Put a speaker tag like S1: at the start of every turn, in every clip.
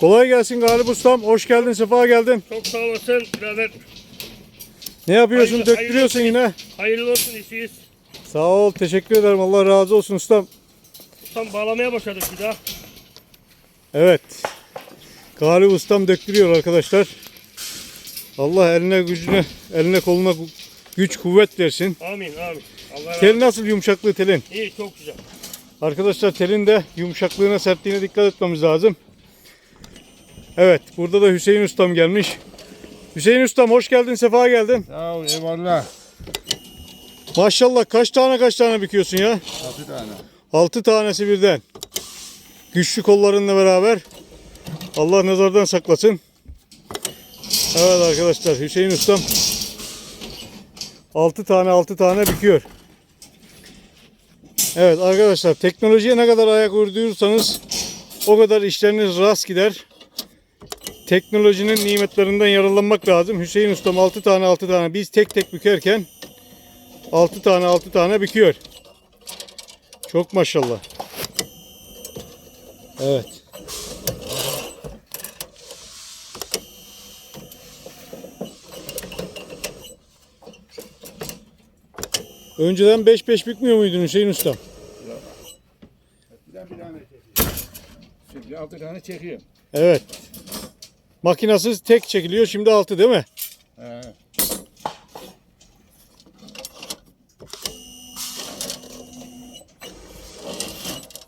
S1: Kolay gelsin Galip Ustam. Hoş geldin, sefa geldin.
S2: Çok sağ olasın birader.
S1: Ne yapıyorsun?
S2: Hayırlı-
S1: Döktürüyorsun
S2: hayırlı-
S1: yine.
S2: Hayırlı olsun işiniz.
S1: Sağ ol, teşekkür ederim. Allah razı olsun ustam.
S2: Tam bağlamaya başladık bir daha.
S1: Evet. Galip Ustam döktürüyor arkadaşlar. Allah eline gücüne, eline koluna güç kuvvet versin.
S2: Amin amin. Allah razı
S1: Tel nasıl yumuşaklığı telin?
S2: İyi çok güzel.
S1: Arkadaşlar telin de yumuşaklığına, sertliğine dikkat etmemiz lazım. Evet, burada da Hüseyin Ustam gelmiş. Hüseyin Ustam hoş geldin, sefa geldin.
S3: Ya eyvallah.
S1: Maşallah kaç tane kaç tane büküyorsun ya?
S3: Altı tane.
S1: 6 tanesi birden. Güçlü kollarınla beraber. Allah nazardan saklasın. Evet arkadaşlar Hüseyin Ustam 6 tane 6 tane büküyor. Evet arkadaşlar teknolojiye ne kadar ayak uydurursanız o kadar işleriniz rast gider. Teknolojinin nimetlerinden yararlanmak lazım. Hüseyin Ustam 6 tane 6 tane biz tek tek bükerken 6 tane 6 tane büküyor. Çok maşallah. Evet. Önceden 5-5 bükmüyor muydun Hüseyin Usta?
S3: Tane bir tane çekiyor. Şimdi altı tane çekiyorum.
S1: Evet. Makinasız tek çekiliyor şimdi 6 değil mi?
S3: He.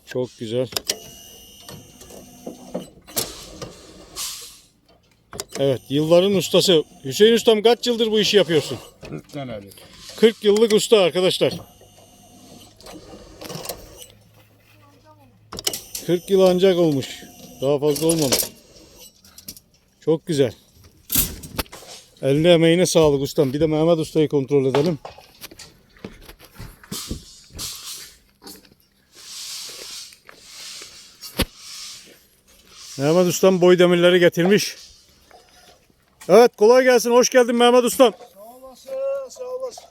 S1: Çok güzel. Evet yılların ustası. Hüseyin Ustam kaç yıldır bu işi yapıyorsun?
S3: 40 tane.
S1: 40 yıllık usta arkadaşlar. 40 yıl ancak olmuş. Daha fazla olmamış. Çok güzel. Eline emeğine sağlık ustam. Bir de Mehmet Usta'yı kontrol edelim. Mehmet Ustam boy demirleri getirmiş. Evet kolay gelsin. Hoş geldin Mehmet Ustam.
S4: Sağ olasın, sağ olasın.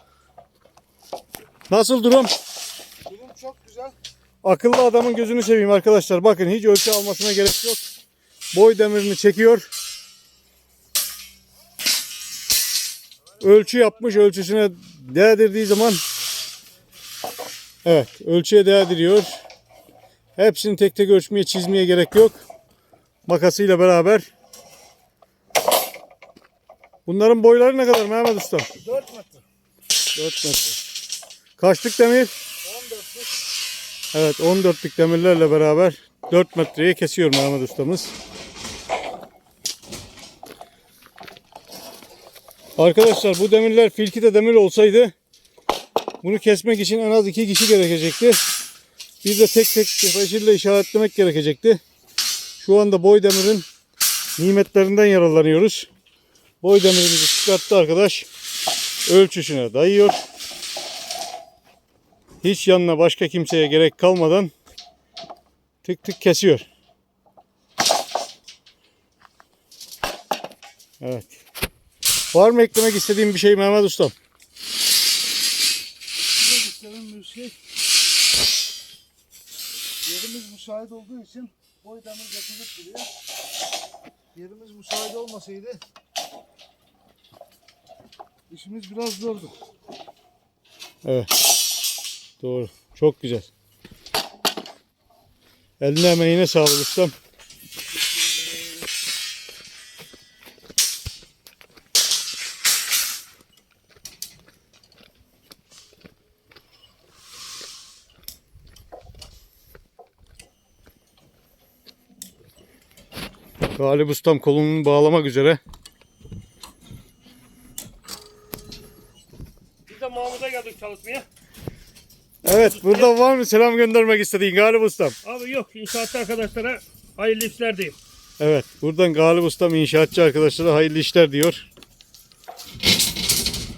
S1: Nasıl durum?
S4: Durum çok güzel.
S1: Akıllı adamın gözünü seveyim arkadaşlar. Bakın hiç ölçü almasına gerek yok. Boy demirini çekiyor. Ölçü yapmış. Ölçüsüne değdirdiği zaman Evet. Ölçüye değdiriyor. Hepsini tek tek ölçmeye çizmeye gerek yok. Makasıyla beraber. Bunların boyları ne kadar Mehmet Usta?
S4: 4 metre.
S1: 4 metre. Kaçlık demir?
S4: 14'lük.
S1: Evet 14'lük demirlerle beraber 4 metreye kesiyor Mehmet ustamız. Arkadaşlar bu demirler filkite demir olsaydı bunu kesmek için en az 2 kişi gerekecekti. Bir de tek tek tepeşirle işaretlemek gerekecekti. Şu anda boy demirin nimetlerinden yararlanıyoruz. Boy demirimizi çıkarttı arkadaş. Ölçüsüne dayıyor hiç yanına başka kimseye gerek kalmadan tık tık kesiyor. Evet. Var mı eklemek istediğim bir şey Mehmet Ustam?
S4: Bir şey. Yerimiz müsait olduğu için boy demir getirip duruyor. Yerimiz müsait olmasaydı işimiz biraz zordu.
S1: Evet. Doğru. Çok güzel. Eline emeğine sağlık ustam. Galip ustam kolunu bağlamak üzere.
S2: Biz de Mahmut'a geldik çalışmaya.
S1: Evet burada var mı selam göndermek istediğin Galip ustam?
S2: Abi yok inşaatçı arkadaşlara hayırlı işler diyeyim.
S1: Evet buradan Galip Ustam inşaatçı arkadaşlara hayırlı işler diyor.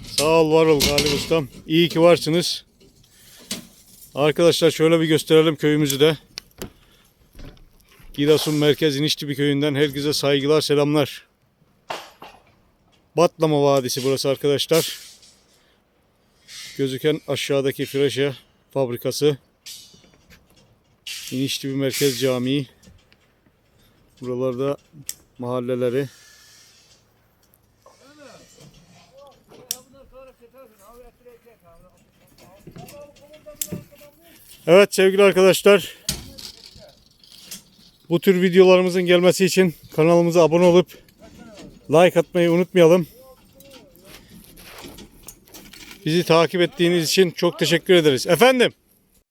S1: Sağ ol var ol Galip Ustam. İyi ki varsınız. Arkadaşlar şöyle bir gösterelim köyümüzü de. Giresun Merkez İniştibi köyünden herkese saygılar selamlar. Batlama Vadisi burası arkadaşlar. Gözüken aşağıdaki Freşe fabrikası. İniştibi Merkez Camii. Buralarda mahalleleri. Evet sevgili arkadaşlar. Bu tür videolarımızın gelmesi için kanalımıza abone olup like atmayı unutmayalım. Bizi takip ettiğiniz için çok teşekkür ederiz. Efendim?